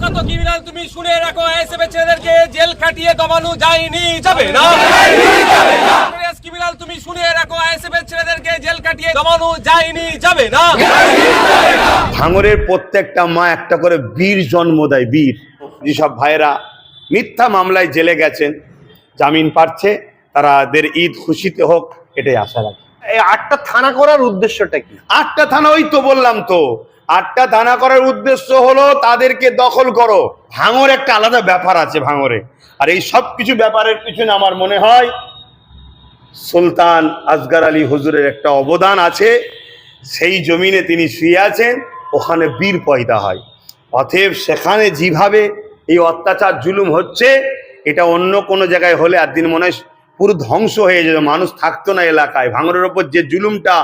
কুখ্যাত ক্রিমিনাল তুমি শুনে রাখো এসএফ ছেলেদেরকে জেল খাটিয়ে দমানো যায়নি যাবে না? ক্রিমিনাল তুমি শুনে রাখো এসএফ ছেলেদেরকে জেল কাটিয়ে দমানো যায়নি যাবে না? ভাঙরের প্রত্যেকটা মা একটা করে বীর জন্ম দেয় বীর। যেসব ভাইয়েরা মিথ্যা মামলায় জেলে গেছেন জামিন পাচ্ছে তারাদের ঈদ খুশিতে হোক এটাই আশা রাখি। এই আটটা থানা করার উদ্দেশ্যটা কি? আটটা থানা ওই তো বললাম তো আটটা থানা করার উদ্দেশ্য হলো তাদেরকে দখল করো। ভাঙর একটা আলাদা ব্যাপার আছে ভাঙরে। আর এই সব কিছু ব্যাপারের পিছনে আমার মনে হয় সুলতান আজগার আলী হুজুরের একটা অবদান আছে। সেই জমিনে তিনি শুয়ে আছেন, ওখানে বীর পয়দা হয়। অতএব সেখানে যেভাবে এই অত্যাচার জুলুম হচ্ছে, এটা অন্য কোনো জায়গায় হলে আর দিন মনে হয় পুরো ধ্বংস হয়ে যেত, মানুষ থাকতো না এলাকায়। ভাঙরের ওপর যে জুলুমটা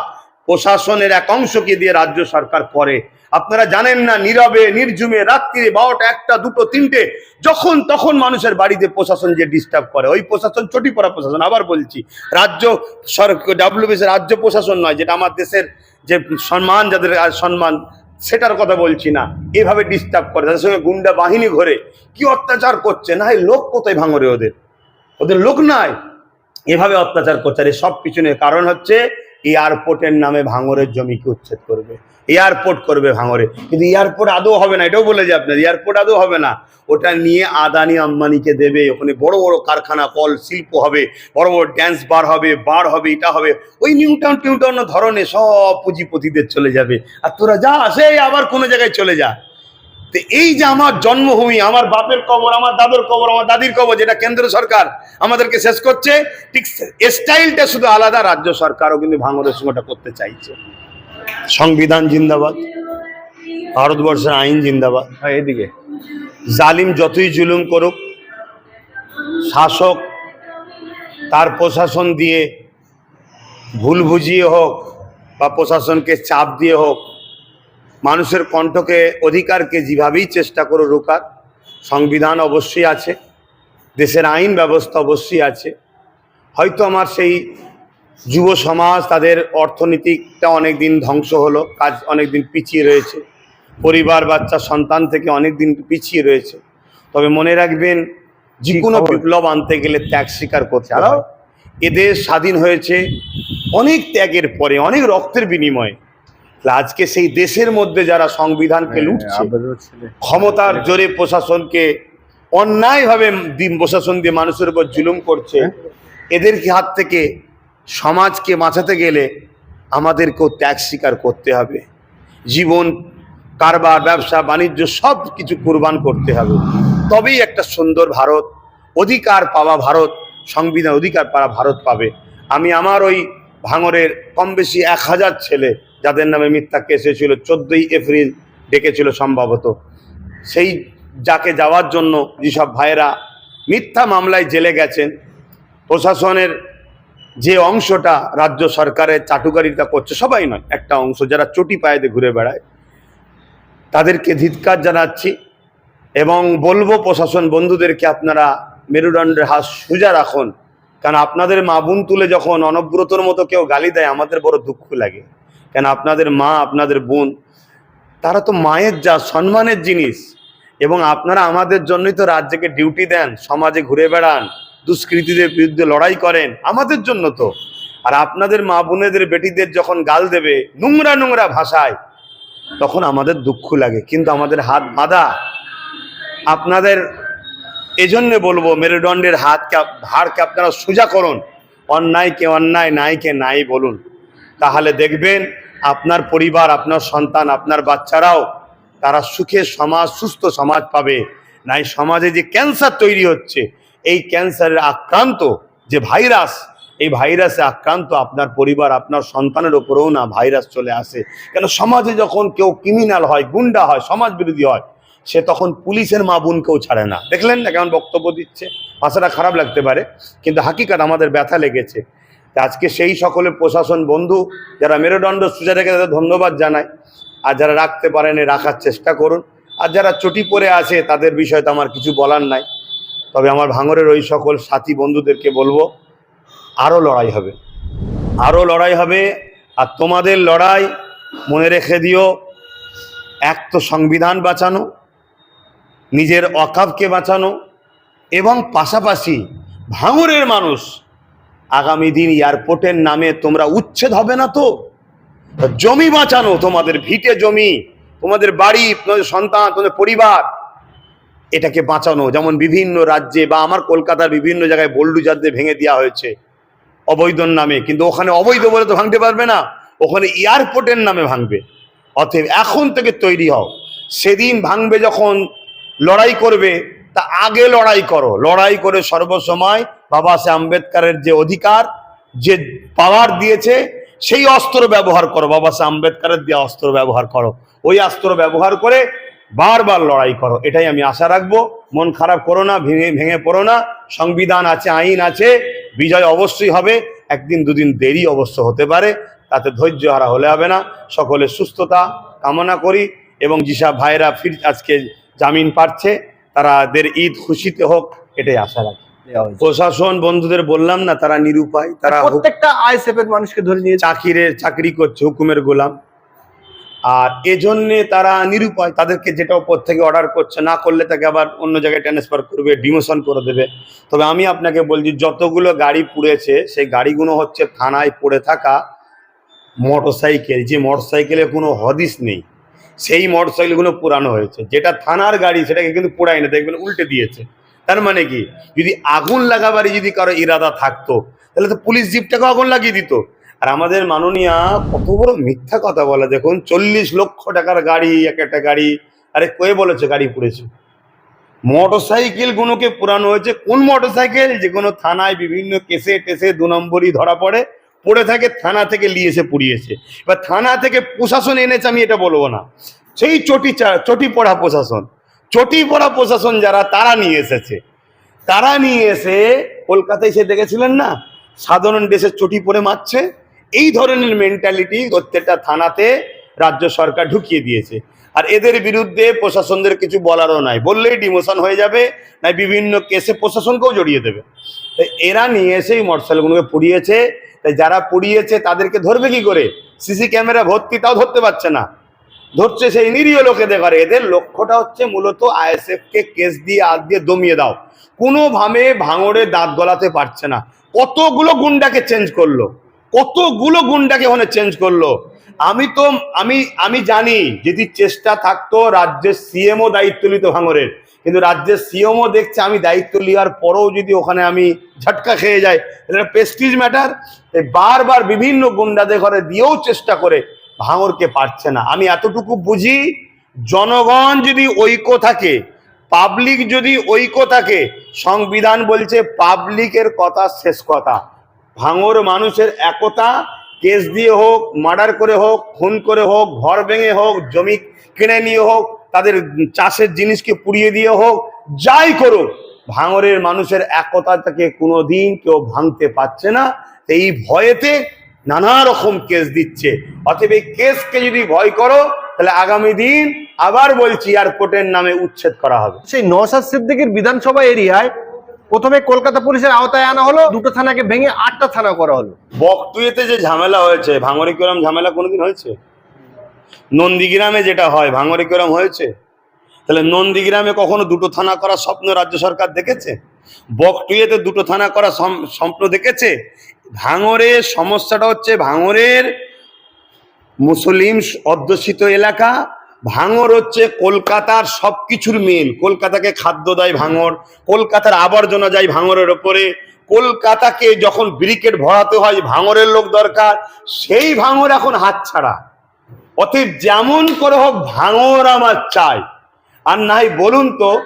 প্রশাসনের এক অংশকে দিয়ে রাজ্য সরকার করে আপনারা জানেন না, নীরবে নির্জুমে রাত্রিরে বারোটা, একটা, দুটো, তিনটে, যখন তখন মানুষের বাড়িতে প্রশাসন যে ডিস্টার্ব করে। ওই প্রশাসন, চটি পড়া প্রশাসন, আবার বলছি, রাজ্য সরকার ডাব্লিউবিসি রাজ্য প্রশাসন নয়, যেটা আমার দেশের যে সম্মান, যাদের সম্মান, সেটার কথা বলছি না। এভাবে ডিস্টার্ব করে, তাদের সঙ্গে গুন্ডা বাহিনী ঘরে। কি অত্যাচার করছে? না, এই লোক কোথায় ভাঙরে ওদের? ওদের লোক নাই। এভাবে অত্যাচার করছে। আর সব পিছনে কারণ হচ্ছে এই এয়ারপোর্টের নামে ভাঙরের জমিকে উচ্ছেদ করবে? এয়ারপোর্ট করবে ভাঙরে। কিন্তু এয়ারপোর্ট আদৌ হবে না, এটাও বলে যে আপনার এয়ারপোর্ট আদৌ হবে না। ওটা নিয়ে আদানি আম্বানিকে দেবে, ওখানে বড় বড় কারখানা, কল, শিল্প হবে, বড় বড় ড্যান্স বার হবে বার হবে, এটা হবে। ওই নিউটাউন টিউটাউন ধরনের সব পুঁজিপতিদের চলে যাবে। আর তোরা যা আসে, আবার কোনো জায়গায় চলে যা। তো এই যে আমার জন্মভূমি, আমার বাপের কবর, আমার দাদুর কবর, আমার দাদির কবর, যেটা কেন্দ্র সরকার আমাদেরকে শেষ করছে, ঠিক স্টাইলটা শুধু আলাদা, রাজ্য সরকারও কিন্তু ভাঙরের সঙ্গেটা করতে চাইছে। সংবিধান জিন্দাবাদ ভারতবর্ষের আইন জিন্দাবাদ। হ্যাঁ এদিকে জালিম যতই জুলুম করুক শাসক তার প্রশাসন দিয়ে ভুল বুঝিয়ে হোক বা প্রশাসনকে চাপ দিয়ে হোক মানুষের কণ্ঠকে অধিকারকে যেভাবেই চেষ্টা করে রোকার সংবিধান অবশ্যই আছে দেশের আইন ব্যবস্থা অবশ্যই আছে। হয়তো আমার সেই যুব সমাজ তাদের অর্থনীতিটা অনেক দিন ধ্বংস হলো কাজ অনেক দিন পিছিয়ে রয়েছে পরিবার বাচ্চা সন্তান থেকে অনেক দিন পিছিয়ে রয়েছে। তবে মনে রাখবেন যে কোনো বিপ্লব আনতে গেলে ত্যাগ স্বীকার করতে হয়। এদের স্বাধীন হয়েছে অনেক ত্যাগের পরে অনেক রক্তের বিনিময়ে। আজকে সেই দেশের মধ্যে যারা সংবিধানকে লুটছে ক্ষমতার জোরে প্রশাসনকে অন্যায়ভাবে প্রশাসন দিয়ে মানুষের উপর জুলুম করছে এদের হাত থেকে সমাজকে বাঁচাতে গেলে আমাদেরকেও ত্যাগ স্বীকার করতে হবে। জীবন, কারবার, ব্যবসা, বাণিজ্য সব কিছু কোরবান করতে হবে। তবেই একটা সুন্দর ভারত, অধিকার পাওয়া ভারত, সংবিধান অধিকার পাওয়া ভারত পাবে। আমি আমার ওই ভাঙরের কম বেশি এক হাজার ছেলে, যাদের নামে মিথ্যা কেস হয়েছিল, চোদ্দই এপ্রিল ডেকেছিল সম্ভবত। সেই যাকে যাওয়ার জন্য যেসব ভাইয়েরা মিথ্যা মামলায় জেলে গেছেন, প্রশাসনের যে অংশটা রাজ্য সরকারের চাটুকারিতা করছে, সবাই নয়, একটা অংশ যারা চটি পায়েতে ঘুরে বেড়ায়, তাদেরকে ধিৎকার জানাচ্ছি এবং বলব প্রশাসন বন্ধুদেরকে আপনারা মেরুদণ্ডের হাত সোজা রাখুন কারণ আপনাদের মা বোন তুলে যখন অনব্রতর মতো কেউ গালি দেয়, আমাদের বড় দুঃখ লাগে। কেন আপনাদের মা, আপনাদের বোন, তারা তো মায়ের যা, সম্মানের জিনিস। এবং আপনারা আমাদের জন্যই তো রাজ্যকে ডিউটি দেন, সমাজে ঘুরে বেড়ান। দুষ্কৃতীদের বিরুদ্ধে লড়াই করেন, আমাদের জন্য তো। আর আপনাদের মা বোনেদের, বেটিদের যখন গাল দেবে নোংরা নোংরা ভাষায়, তখন আমাদের দুঃখ লাগে, কিন্তু আমাদের হাত বাঁধা। আপনাদের এজন্য বলব, মেরুদণ্ডের হাতকে হাড়কে আপনারা সোজা করুন। অন্যায়কে অন্যায় নাইকে নাই বলুন। তাহলে দেখবেন, আপনার পরিবার, আপনার সন্তান, আপনার বাচ্চারাও তারা সুখে সমাজ, সুস্থ সমাজ পাবে। নাই সমাজে যে ক্যান্সার তৈরি হচ্ছে এই ক্যান্সারের আক্রান্ত যে ভাইরাস, এই ভাইরাসে আক্রান্ত আপনার পরিবার, আপনার সন্তানের ওপরেও না ভাইরাস চলে আসে। কেন সমাজে যখন কেউ ক্রিমিনাল হয়, গুন্ডা হয় সমাজ বিরোধী হয়, সে তখন পুলিশের মা বোনকেও ছাড়ে না। দেখলেন না কেমন বক্তব্য দিচ্ছে? ভাষাটা খারাপ লাগতে পারে, কিন্তু হাকিকাত আমাদের ব্যথা লেগেছে। আজকে সেই সকলে প্রশাসন বন্ধু, যারা মেরুদণ্ড সোজা রেখে তাদের ধন্যবাদ জানায় আর যারা রাখতে পারেনি, রাখার চেষ্টা করুন। আর যারা চটি পড়ে আছে, তাদের বিষয়ে তো আমার কিছু বলার নাই। তবে আমার ভাঙরের ওই সকল সাথী বন্ধুদেরকে বলব, আরও লড়াই হবে। আরও লড়াই হবে, আর তোমাদের লড়াই মনে রেখে দিও, এক তো সংবিধান বাঁচানো, নিজের অকাবকে বাঁচানো, এবং পাশাপাশি ভাঙরের মানুষ আগামী দিন এয়ারপোর্টের নামে তোমরা উচ্ছেদ হবে না তো? জমি বাঁচানো, তোমাদের ভিটে জমি, তোমাদের বাড়ি, তোমাদের সন্তান, তোমাদের পরিবার এটাকে বাঁচানো, যেমন বিভিন্ন রাজ্যে বা আমার কলকাতার বিভিন্ন জায়গায় বল্ডুজারদের ভেঙে দেওয়া হয়েছে, অবৈধর নামে। কিন্তু ওখানে অবৈধ বলে তো ভাঙতে পারবে না, ওখানে এয়ারপোর্টের নামে ভাঙবে। অতএব এখন থেকে তৈরি হও। সেদিন ভাঙবে যখন, লড়াই করবে, তা আগে লড়াই করো। লড়াই করে সর্বসময় বাবা সাহেব আম্বেদকারের যে অধিকার, যে পাওয়ার দিয়েছে, সেই অস্ত্র ব্যবহার করো। বাবা সাহেব আম্বেদকারের দিয়ে অস্ত্র ব্যবহার করো। ওই অস্ত্র ব্যবহার করে বারবার লড়াই করো এটাই আমি আশা রাখব। মন খারাপ করো না ভেঙে ভেঙে পড়ো না। সংবিধান আছে আইন আছে বিজয় অবশ্যই হবে। একদিন দুদিন দেরি অবশ্য হতে পারে তাতে ধৈর্য হারা হলে হবে না। সকলের সুস্থতা কামনা করি এবং যেসব ভাইরা ফির আজকে জামিন পাচ্ছে তারাদের ঈদ খুশিতে হোক এটাই আশা রাখি। প্রশাসন বন্ধুদের বললাম না তারা নিরুপায় তারা প্রত্যেকটা আইএসএফ এর মানুষকে ধরে নিয়ে চাকরির চাকরি করছে হুকুমের গোলাম। আর এজন্যে তারা নিরুপায়, তাদেরকে যেটা ওপর থেকে অর্ডার করছে, না করলে তাকে আবার অন্য জায়গায় ট্রান্সফার করবে ডিমোশন করে দেবে। তবে আমি আপনাকে বলছি, যতগুলো গাড়ি পুড়েছে, সেই গাড়িগুলো হচ্ছে থানায় পড়ে থাকা মোটরসাইকেল যে মোটরসাইকেলে কোনো হদিস নেই। সেই মোটরসাইকেলগুলো পুরানো হয়েছে। যেটা থানার গাড়ি, সেটাকে কিন্তু পোড়ায় না, দেখবেন উল্টে দিয়েছে। তার মানে কি? যদি আগুন লাগাবারই যদি কারও ইরাদা থাকতো, তাহলে তো পুলিশ জিপটাকে আগুন লাগিয়ে দিত। আর আমাদের মাননীয়া কত বড় মিথ্যা কথা বলে দেখুন, চল্লিশ লক্ষ টাকার গাড়ি, এক একটা গাড়ি। আরে কয়ে বলেছে গাড়ি পুড়েছে? মোটর সাইকেল গুলোকে পুরানো হয়েছে। কোন মোটর সাইকেল যে কোনো থানায় বিভিন্ন কেসে টেসে দু নম্বরই ধরা পড়ে পড়ে থাকে, থানা থেকে এসে পুড়িয়েছে। এবার থানা থেকে প্রশাসন এনেছে, আমি এটা বলব না। সেই চটি চটি পড়া প্রশাসন, চটি পড়া প্রশাসন যারা, তারা নিয়ে এসেছে। তারা নিয়ে এসে কলকাতায় সে দেখেছিলেন না? সাধারণ দেশের চটি পরে মারছে। এই ধরনের মেন্টালিটি প্রত্যেকটা থানাতে রাজ্য সরকার ঢুকিয়ে দিয়েছে। আর এদের বিরুদ্ধে প্রশাসনদের কিছু বলারও নাই। বললেই ডিমোশন হয়ে যাবে না বিভিন্ন কেসে প্রশাসনকেও জড়িয়ে দেবে। তো এরা নিয়ে এসে এই মোটরসাইকেলগুলোকে পুড়িয়েছে। তাই যারা পুড়িয়েছে, তাদেরকে ধরবে কি করে? সিসি ক্যামেরা ভর্তি, তাও ধরতে পারছে না। ধরছে সেই নিরীহ লোকেদের ঘরে। এদের লক্ষ্যটা হচ্ছে মূলত আইএসএফ কে কেস দিয়ে হাত দিয়ে দমিয়ে দাও। কোনোভাবে ভাঙড়ে দাঁত গলাতে পারছে না। কতগুলো গুন্ডাকে চেঞ্জ করল? কতগুলো গুন্ডাকে ওখানে চেঞ্জ করল। আমি তো, আমি আমি জানি, যদি চেষ্টা থাকতো রাজ্যের সিএমও দায়িত্ব নিত ভাঙরের। কিন্তু রাজ্যের সিএমও দেখছে আমি দায়িত্ব নেওয়ার পরেও যদি ওখানে আমি ঝটকা খেয়ে যাই এটা প্রেস্টিজ ম্যাটার বারবার বিভিন্ন গুন্ডাদের ঘরে দিয়েও চেষ্টা করে ভাঙরকে পারছে না। আমি এতটুকু বুঝি, জনগণ যদি ঐক্য থাকে পাবলিক যদি ঐক্য থাকে, সংবিধান বলছে পাবলিকের কথা শেষ কথা। ভাঙর মানুষের একতা, কেস দিয়ে হোক, মার্ডার করে হোক, খুন করে হোক, ঘর ভেঙে হোক, জমি কিনে নিয়ে হোক, তাদের চাষের জিনিসকে পুড়িয়ে দিয়ে হোক, যাই করুক, ভাঙরের মানুষের একতাটাকে কোনোদিন কেউ ভাঙতে পারছে না। এই ভয়েতে নানা রকম কেস দিচ্ছে। অতএব এই কেসকে যদি ভয় করো, তাহলে আগামী দিন আবার বলছি, এয়ারপোর্টের নামে উচ্ছেদ করা হবে। সেই নওশাদ সিদ্দিকীর বিধানসভা এরিয়ায় প্রথমে কলকাতা পুলিশের আওতায় আনা হলো, দুটো থানাকে ভেঙে আটটা থানা করা হলো। বকটুয়েতে যে ঝামেলা হয়েছে ভাঙড়ি কিরম ঝামেলা কোনোদিন হয়েছে? নন্দীগ্রামে যেটা হয় ভাঙড়ি কিরম হয়েছে? তাহলে নন্দীগ্রামে কখনো দুটো থানা করার স্বপ্ন রাজ্য সরকার দেখেছে? বকটুয়েতে দুটো থানা করা স্বপ্ন দেখেছে? ভাঙড়ের সমস্যাটা হচ্ছে ভাঙরের মুসলিম অধ্যুষিত এলাকা ভাঙর হচ্ছে কলকাতার সবকিছুর মেন কলকাতাকে খাদ্য দেয় ভাঙর, কলকাতার আবর্জনা যায় ভাঙরের ওপরে। কলকাতাকে যখন ব্রিকেট ভরাতে হয়, ভাঙরের লোক দরকার। সেই ভাঙর এখন হাতছাড়া। অতএব যেমন করে হোক, ভাঙর আমার চাই। আর নাই বলুন তো,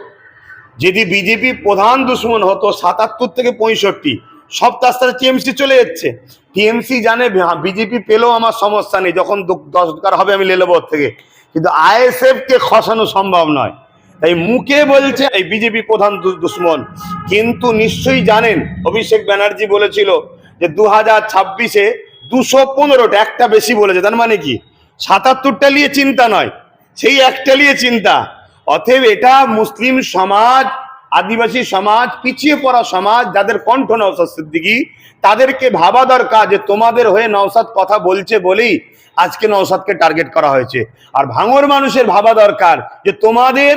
যদি বিজেপি প্রধান দুশ্মন হতো, সাতাত্তর থেকে পঁয়ষট্টি, সব সাথে টিএমসি চলে যাচ্ছে। টিএমসি জানে বিজেপি পেলেও আমার সমস্যা নেই। যখন দশ দরকার হবে, আমি লেলেব ওর থেকে। কিন্তু আইএসএফ কে খসানো সম্ভব নয়। তাই মুখে বলছে এই বিজেপি প্রধান দুশ্মন। কিন্তু নিশ্চয়ই জানেন, অভিষেক ব্যানার্জি বলেছিল যে দু হাজার ছাব্বিশে দুশো পনেরোটা, একটা বেশি বলেছে, তার মানে কি? সাতাত্তরটা নিয়ে চিন্তা নয়, সেই একটা নিয়ে চিন্তা। অতএব এটা মুসলিম সমাজ আদিবাসী সমাজ, পিছিয়ে পড়া সমাজ, যাদের কণ্ঠ নওসাদ সিদ্দিকি, তাদেরকে ভাবা দরকার যে তোমাদের হয়ে নওসাদ কথা বলছে বলেই আজকে নওসাদকে টার্গেট করা হয়েছে। আর ভাঙর মানুষের ভাবা দরকার যে তোমাদের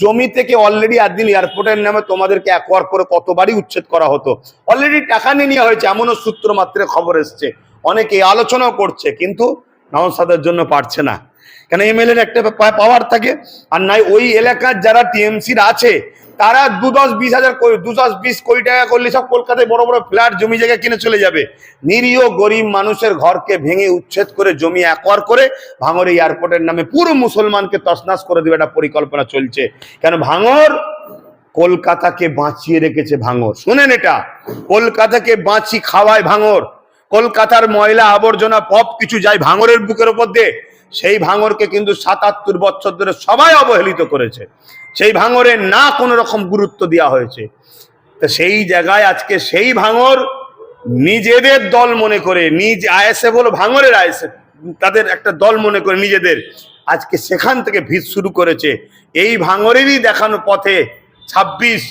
জমি থেকে অলরেডি একদিন এয়ারপোর্টের নামে তোমাদেরকে একবার করে কতবারই উচ্ছেদ করা হতো। অলরেডি টাকা নিয়ে নেওয়া হয়েছে, এমনও সূত্র মাত্রে খবর এসছে। অনেকে আলোচনাও করছে, কিন্তু নওসাদের জন্য পারছে না। কেন এমএলএর একটা পাওয়ার থাকে, আর নাই ওই এলাকার যারা টিএমসির আছে তারা দু দশ বিশ হাজার দু দশ বিশ কোটি টাকা করলে সব কলকাতায় বড় বড় ফ্ল্যাট জমি জায়গা কিনে চলে যাবে। নিরীহ গরিব মানুষের ঘরকে ভেঙে উচ্ছেদ করে জমি একর করে ভাঙর এয়ারপোর্টের নামে পুরো মুসলমানকে তসনাস করে দেবে একটা পরিকল্পনা চলছে। কেন ভাঙর কলকাতাকে বাঁচিয়ে রেখেছে ভাঙর শুনেন এটা। কলকাতাকে বাঁচি খাওয়ায় ভাঙর কলকাতার ময়লা আবর্জনা পপ কিছু যায় ভাঙরের বুকের উপর দিয়ে। সেই ভাঙরকে কিন্তু সাতাত্তর বছর ধরে সবাই অবহেলিত করেছে। সেই ভাঙরে না কোনো রকম গুরুত্ব দেওয়া হয়েছে। তো সেই জায়গায় আজকে সেই ভাঙর নিজেদের দল মনে করে, নিজ আইএসএ বলো ভাঙরের আইএসএ তাদের একটা দল মনে করে নিজেদের। আজকে সেখান থেকে ভিত শুরু করেছে। এই ভাঙরেরই দেখানো পথে ছাব্বিশ,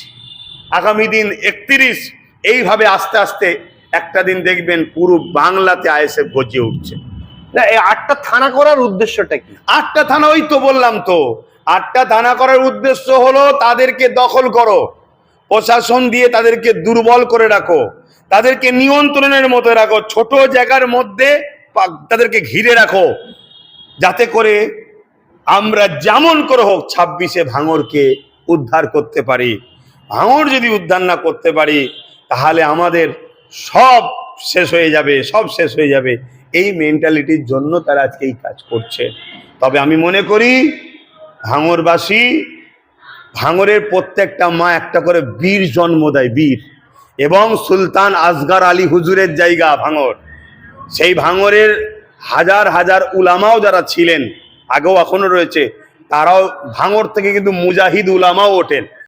আগামী দিন একত্রিশ, এইভাবে আস্তে আস্তে একটা দিন দেখবেন পুরো বাংলাতে আইএসএফ গজিয়ে উঠছে। না, এই আটটা থানা করার উদ্দেশ্যটা কি? আটটা থানা, ওই তো বললাম তো। আটটা থানা করার উদ্দেশ্য হলো তাদেরকে দখল করো। প্রশাসন দিয়ে তাদেরকে দুর্বল করে রাখো। তাদেরকে নিয়ন্ত্রণের মতো রাখো। ছোট জায়গার মধ্যে তাদেরকে ঘিরে রাখো। যাতে করে আমরা যেমন করে হোক ছাব্বিশে ভাঙরকে উদ্ধার করতে পারি। ভাঙর যদি উদ্ধার না করতে পারি, তাহলে আমাদের সব শেষ হয়ে যাবে, সব শেষ হয়ে যাবে। এই মেন্টালিটির জন্য তারা আজকে এই কাজ করছে। তবে আমি মনে করি, ভাঙরবাসী, ভাঙরের প্রত্যেকটা মা একটা করে বীর জন্ম দেয়, বীর। এবং সুলতান আসগার আলী হুজুরের জায়গা ভাঙর। সেই ভাঙরের হাজার হাজার উলামাও যারা ছিলেন, আগেও এখনও রয়েছে, তারাও ভাঙর থেকে কিন্তু মুজাহিদ উলামাও ওঠেন।